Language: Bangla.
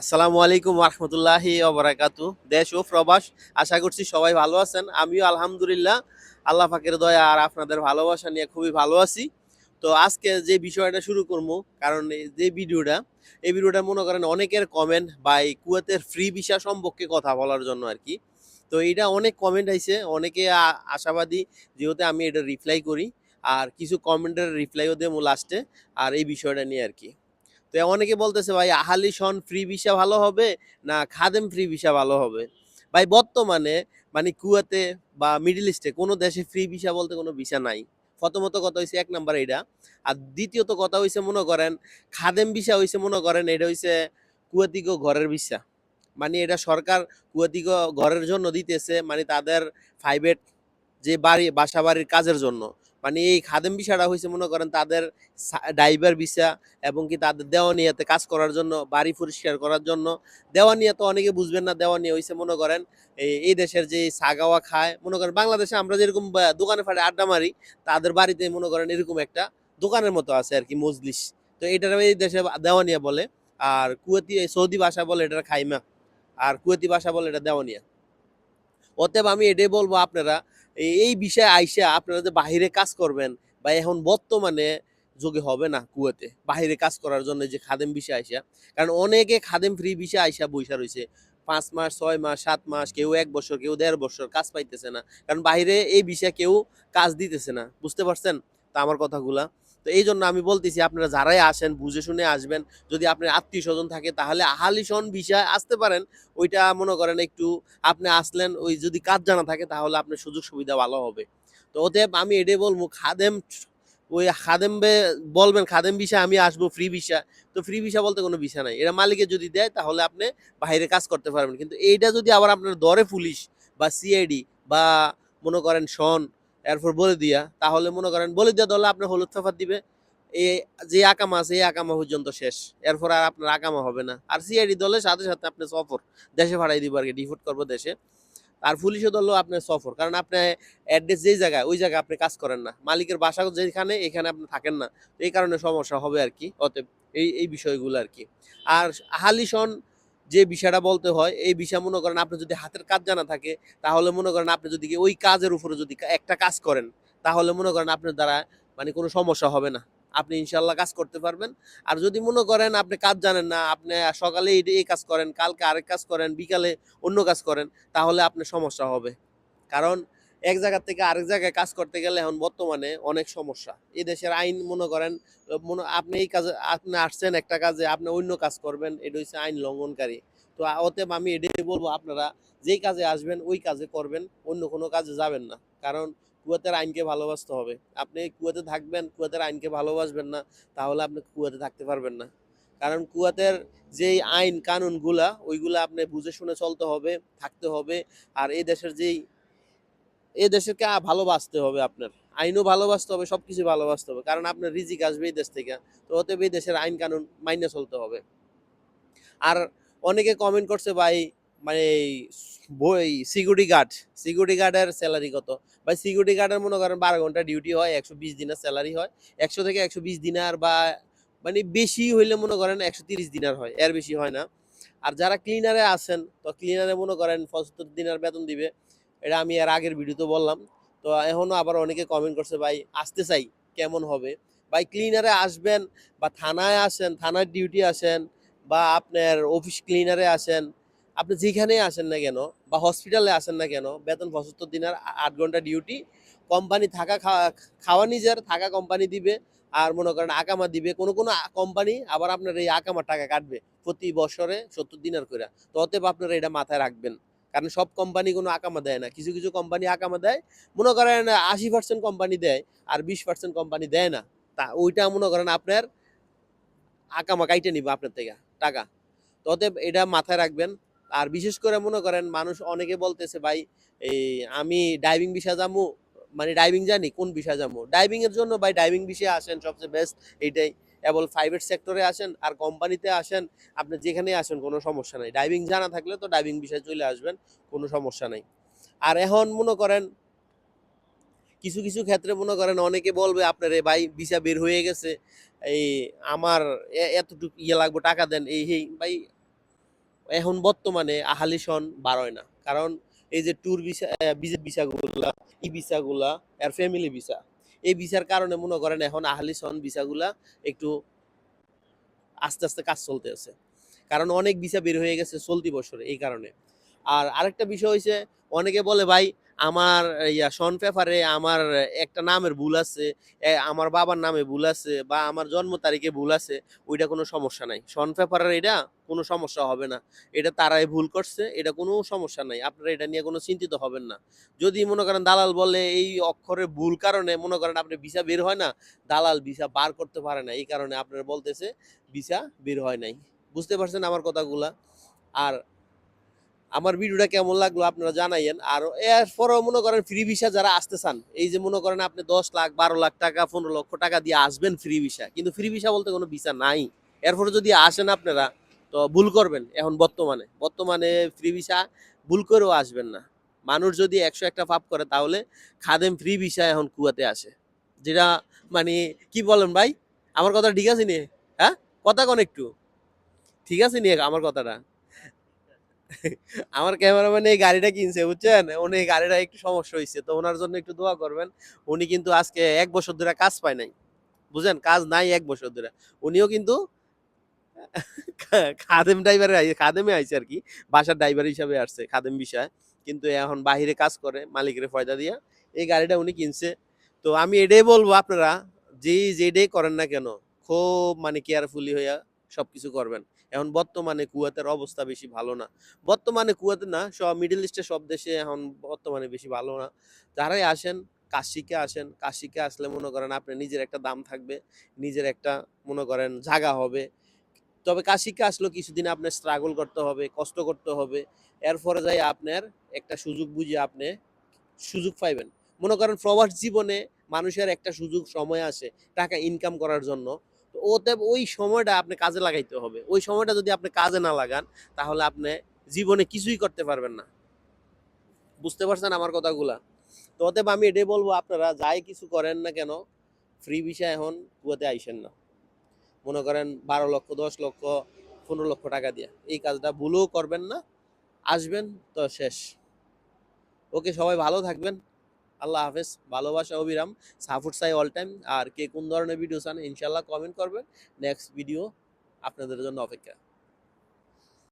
আসসালামু আলাইকুম রহমতুল্লাহি ওবরাকাতু। দেশ ও প্রবাস, আশা করছি সবাই ভালো আছেন। আমিও আলহামদুলিল্লাহ, আল্লাহ পাকের দয়া আর আপনাদের ভালোবাসা নিয়ে খুবই ভালো আছি। তো আজকে যে বিষয়টা শুরু করব, কারণ যে ভিডিওটা, এই ভিডিওটা মনে করেন অনেকের কমেন্ট বা এই কুয়েতের ফ্রি ভিসা সম্পর্কে কথা বলার জন্য আর কি। তো এটা অনেক কমেন্ট আইছে, অনেকে আশাবাদী যেহেতু আমি এটা রিপ্লাই করি, আর কিছু কমেন্টের রিপ্লাইও দেবো লাস্টে আর এই বিষয়টা নিয়ে আর কি। তো অনেকে বলতেছে, ভাই, আহালি সন ফ্রি ভিসা ভালো হবে না খাদেম ফ্রি ভিসা ভালো হবে? ভাই, বর্তমানে মানে কুয়াতে বা মিডল ইস্টে কোনো দেশে ফ্রি ভিসা বলতে কোনো ভিসা নাই। প্রথমত কথা হয়েছে এক নাম্বার এটা আর দ্বিতীয়ত কথা হয়েছে মনে করেন, খাদেম ভিসা হয়েছে মনে করেন এটা হয়েছে কুয়াতিগো ঘরের ভিসা। মানে এটা সরকার কুয়াতিগো ঘরের জন্য দিতেছে মানে তাদের প্রাইভেট যে বাড়ি বাসা বাড়ির কাজের জন্য। মানে এই খাদেম ভিসাটা হয়েছে মনে করেন তাদের ড্রাইভার ভিসা এবং কি তাদের দেওয়ানিয়াতে কাজ করার জন্য, বাড়ি পরিষ্কার করার জন্য। দেওয়ানিয়া তো অনেকে বুঝবেন না, দেওয়ানিয়া হয়েছে মনে করেন এই দেশের যে সাগাওয়া খায়, মনে করেন বাংলাদেশে আমরা যেরকম দোকানে ফাটে আড্ডা মারি, তাদের বাড়িতে মনে করেন এরকম একটা দোকানের মতো আছে আর কি, মজলিস। তো এটার এই দেশে দেওয়ানিয়া বলে, আর কুয়েতি সৌদি ভাষা বলে এটা খাইমা, আর কুয়েতি ভাষা বলে এটা দেওয়ানিয়া। অতএব আমি এটাই বলব আপনারা এই- বিষয়ে আইসা আপনারা যে বাহিরে কাজ করবেন বা এখন বর্তমানে যোগে হবে না কুয়েতে, বাহিরে কাজ করার জন্য যে খাদেম বিষয় আইসা, কারণ অনেকে খাদেম ফ্রি বিষয় আইসা বৈশা রয়েছে পাঁচ মাস, ছয় মাস, সাত মাস, কেউ এক বছর, কেউ দেড় বছর কাজ পাইতেছে না। কারণ বাহিরে এই বিষয়ে কেউ কাজ দিতেছে না, বুঝতে পারছেন? তা আমার কথাগুলা। তো এই জন্য আমি বলতেছি, আপনারা যারাই আসেন, বুঝে শুনে আসবেন। যদি আপনার আত্মীয় স্বজন থাকে, তাহলে আহালিশন বিষয় আসতে পারেন। ওইটা মনে করেন একটু আপনি আসলেন, ওই যদি কাজ জানা থাকে, তাহলে আপনার সুযোগ সুবিধা ভালো হবে। তো অতএব আমি এটাই বলব, খাদেম, ওই খাদেম বলবেন খাদেম বিষয় আমি আসব ফ্রি ভিসা। তো ফ্রি ভিসা বলতে কোনো ভিসা নাই। এরা মালিকে যদি দেয়, তাহলে আপনি বাইরে কাজ করতে পারবেন। কিন্তু এইটা যদি আবার আপনার দরে পুলিশ বা সিআইডি বা মনে করেন শন এরপর বলে দিয়া, তাহলে মনে করেন, বলে দিয়া দলে আপনার হলুদ সাফার দিবে। এই যে আকামা আছে, এই আকামা পর্যন্ত শেষ। এরপর আর আপনার আকামা হবে না। আর সিআইডি দলের সাথে সাথে আপনি সফর দেশে ভাড়াই দিব আর কি ডিফোর্ট করব দেশে। আর পুলিশও দলও আপনার সফর। কারণ আপনি অ্যাড্রেস যেই জায়গায়, ওই জায়গায় আপনি কাজ করেন না। মালিকের বাসা যেখানে, এখানে আপনি থাকেন না। এই কারণে সমস্যা হবে আর কি অতএব এই এই বিষয়গুলো আর কি আর হালিশন যে বিষয়টা বলতে হয়, এই বিষয় মনে করেন আপনি যদি হাতের কাজ জানা থাকে, তাহলে মনে করেন আপনি যদি ওই কাজের উপরে যদি একটা কাজ করেন, তাহলে মনে করেন আপনার দ্বারা মানে কোনো সমস্যা হবে না। আপনি ইনশাল্লাহ কাজ করতে পারবেন। আর যদি মনে করেন আপনি কাজ জানেন না, আপনি সকালে এই কাজ করেন, কালকে আরেক কাজ করেন, বিকালে অন্য কাজ করেন, তাহলে আপনার সমস্যা হবে। কারণ এক জায়গা থেকে আরেক জায়গায় কাজ করতে গেলে এখন বর্তমানে অনেক সমস্যা। এই দেশের আইন মনে করেন, মনে, আপনি এই কাজে, আপনি আসছেন একটা কাজে, আপনি অন্য কাজ করবেন, এটা হচ্ছে আইন লঙ্ঘনকারী। তো অতএব আমি এটাই বলব আপনারা, যেই কাজে আসবেন, ওই কাজে করবেন, অন্য কোনো কাজে যাবেন না। কারণ কুয়েতের আইনকে ভালোবাসতে হবে। আপনি কুয়েতে থাকবেন, কুয়েতের আইনকে ভালোবাসবেন না, তাহলে আপনি কুয়েতে থাকতে পারবেন না। কারণ কুয়াতের যেই আইন, কানুনগুলা, ওইগুলা আপনি বুঝে শুনে চলতে হবে, থাকতে হবে। আর এই দেশের যেই এই দেশকে আ- ভালোবাসতে হবে আপনার। আইনও ভালোবাসতে হবে, সবকিছু ভালোবাসতে হবে। কারণ আপনার রিজিক আসবে এই দেশ থেকে। তো অতএব এই দেশের আইন কানুন মাইনে চলতে হবে। আর অনেকে কমেন্ট করছে, ভাই মানে বই সিকিউরিটি গার্ড সিকিউরিটি গার্ডের স্যালারি কত? ভাই সিকিউরিটি গার্ডের মনে করেন বারো ঘণ্টা ডিউটি হয়, একশো বিশ দিনের স্যালারি হয়। একশো থেকে একশো বিশ দিনার বা মানে বেশি হইলে মনে করেন একশো তিরিশ দিনার হয়, এর বেশি হয় না। আর যারা ক্লিনারে আছেন, তো ক্লিনারে মনে করেন পঁচাত্তর দিনের বেতন দিবে। এটা আমি এর আগের ভিডিওতে বললাম। তো এখনও আবার অনেকে কমেন্ট করছে, ভাই, আসতে চাই, কেমন হবে? ভাই ক্লিনারে আসবেন বা থানায় আসেন, থানার ডিউটি আসেন বা আপনার অফিস ক্লিনারে আসেন, আপনি যেখানেই আসেন না কেন বা হসপিটালে আসেন না কেন, বেতন পঁচাত্তর দিনের আট ঘণ্টা ডিউটি কোম্পানি থাকা খাওয়া খাওয়া নিজের, থাকা কোম্পানি দিবে আর মনে করেন আকামা দিবে। কোনো কোনো কোম্পানি আবার আপনার এই আকামার টাকা কাটবে প্রতি বছরে সত্তর দিনের করে তো অতএব আপনারা এটা মাথায় রাখবেন। কারণ সব কোম্পানি কোনো আকামা দেয় না। কিছু কিছু কোম্পানি আকামা দেয়। মনে করেন, আশি পার্সেন্ট কোম্পানি দেয় আর বিশ পার্সেন্ট কোম্পানি দেয় না। তা ওইটা মনে করেন আপনার আকামা কাইটে নিবে আপনার থেকে টাকা। তো অতএব এটা মাথায় রাখবেন। আর বিশেষ করে মনে করেন, মানুষ অনেকে বলতেছে, ভাই, এই আমি ডাইভিং বিষয় যাব মানে ডাইভিং জানি, কোন বিষয় যাব ডাইভিং এর জন্য, ভাই ডাইভিং বিষয়ে আসেন সবচেয়ে বেস্ট এইটাই। কেবল প্রাইভেট সেক্টরে আসেন আর কোম্পানিতে আসেন, আপনি যেখানে আসেন কোনো সমস্যা নাই। ডাইভিং জানা থাকলে তো ডাইভিং বিষয়ে চলে আসবেন, কোনো সমস্যা নাই। আর এখন মনে করেন, কিছু কিছু ক্ষেত্রে মনে করেন অনেকে বলবে, আপনার এ ভাই ভিসা বের হয়ে গেছে। এই আমার এতটুকু ইয়ে লাগবে, টাকা দেন। এই এই, ভাই, এখন বর্তমানে আহালি সন বাড়য় না। কারণ এই যে ট্যুর ভিসা বিজেট ভিসাগুলা ই ভিসাগুলা আর ফ্যামিলি ভিসা এই ভিসার কারণে মনে করেন এখন আহলি সন ভিসাগুলা একটু আস্তে আস্তে কাজ চলতে আছে। কারণ অনেক ভিসা বের হয়ে গেছে চলতি বছরে এই কারণে। আর আরেকটা বিষয় হয়েছে অনেকে বলে ভাই আমার ইয়া সন পেপারে আমার একটা নামের ভুল আছে আমার বাবার নামে ভুল আছে বা আমার জন্ম তারিখে ভুল আছে, ওইটা কোনো সমস্যা নাই। সন পেপারের এটা কোনো সমস্যা হবে না। এটা তারাই ভুল করছে, এটা কোনো সমস্যা নাই। আপনারা এটা নিয়ে কোনো চিন্তিত হবেন না। যদি মনে করেন দালাল বলে এই অক্ষরের ভুল কারণে মনে করেন আপনি ভিসা বের হয় না, দালাল ভিসা বার করতে পারে না। এই কারণে আপনারা বলতেছে, ভিসা বের হয় নাই। বুঝতে পারছেন আমার কথাগুলা? আর আমার ভিডিওটা কেমন লাগল আপনারা জানাইয়েন। আর এরপরেও মনে করেন ফ্রি ভিসা যারা আসতে চান, এই যে মনে করেন আপনি দশ লাখ, বারো লাখ টাকা, পনেরো লক্ষ টাকা দিয়ে আসবেন ফ্রি ভিসা কিন্তু ফ্রি ভিসা বলতে কোনো ভিসা নাই। এরপরে যদি আসেন আপনারা, তো ভুল করবেন এখন বর্তমানে। বর্তমানে ফ্রি ভিসা ভুল করেও আসবেন না। মানুষ যদি একশো একটা পাপ করে, তাহলে খাদেম ফ্রি ভিসা এখন কুয়াতে আসে। যেটা মানে কি বলেন ভাই? আমার কথা ঠিক আছে নি? হ্যাঁ? কথা কোন একটু। ঠিক আছে নিয়ে আমার কথাটা? আমার ক্যামেরাম্যান এই গাড়িটা কিনছে, বুঝছেন? উনি গাড়িটা একটু সমস্যা হয়েছে তো ওনার জন্য একটু দোয়া করবেন। উনি কিন্তু আজকে এক বছর ধরে কাজ পায় নাই বুঝেন কাজ নাই এক বছর ধরে। উনিও কিন্তু খাদেম ড্রাইভারে খাদেমে আইছে আর কি, বাসার ড্রাইভার হিসাবে আসছে, খাদেম বিষয়। কিন্তু এখন বাহিরে কাজ করে, মালিকের ফয়দা দিয়া এই গাড়িটা উনি কিনছে। তো আমি এটাই বলব আপনারা, যেই, যেটাই করেন না কেন, খুব মানে কেয়ারফুলি হইয়া সবকিছু করবেন। এখন বর্তমানে কুয়াতের অবস্থা বেশি ভালো না। বর্তমানে কুয়াতে না, সব মিডল ইস্টের সব দেশে এখন বর্তমানে বেশি ভালো না। যারাই আসেন, কাশিকে আসেন, কাশিকে আসলে মনে করেন আপনার নিজের একটা দাম থাকবে, নিজের একটা মনে করেন জাগা হবে। তবে কাশিকে আসলেও কিছুদিন আপনার স্ট্রাগল করতে হবে, কষ্ট করতে হবে। এরপরে যাই আপনার একটা সুযোগ বুঝে আপনি সুযোগ পাইবেন। মনে করেন প্রবাস জীবনে মানুষের একটা সুযোগ সময় আসে, টাকা ইনকাম করার জন্য। ওতে ওই সময়টা আপনি কাজে লাগাইতে হবে। ওই সময়টা যদি আপনি কাজে না লাগান, তাহলে আপনি জীবনে কিছুই করতে পারবেন না। বুঝতে পারছেন আমার কথাগুলা? তো অতএব আমি এটাই বলব আপনারা, যাই কিছু করেন না কেন ফ্রি ভিসা এখন কুয়াতে আইসেন না। মনে করেন বারো লক্ষ, দশ লক্ষ, পনেরো লক্ষ টাকা দিয়ে। এই কাজটা ভুলও করবেন না। আসবেন তো শেষ। ওকে, সবাই ভালো থাকবেন। আল্লাহ হাফেজ, ভালোবাসা, অবিরাম সাফুট সাই অল টাইম আর কে কোন ধরনের ভিডিও চান ইনশাল্লাহ কমেন্ট করবেন। নেক্সট ভিডিও আপনাদের জন্য অপেক্ষা।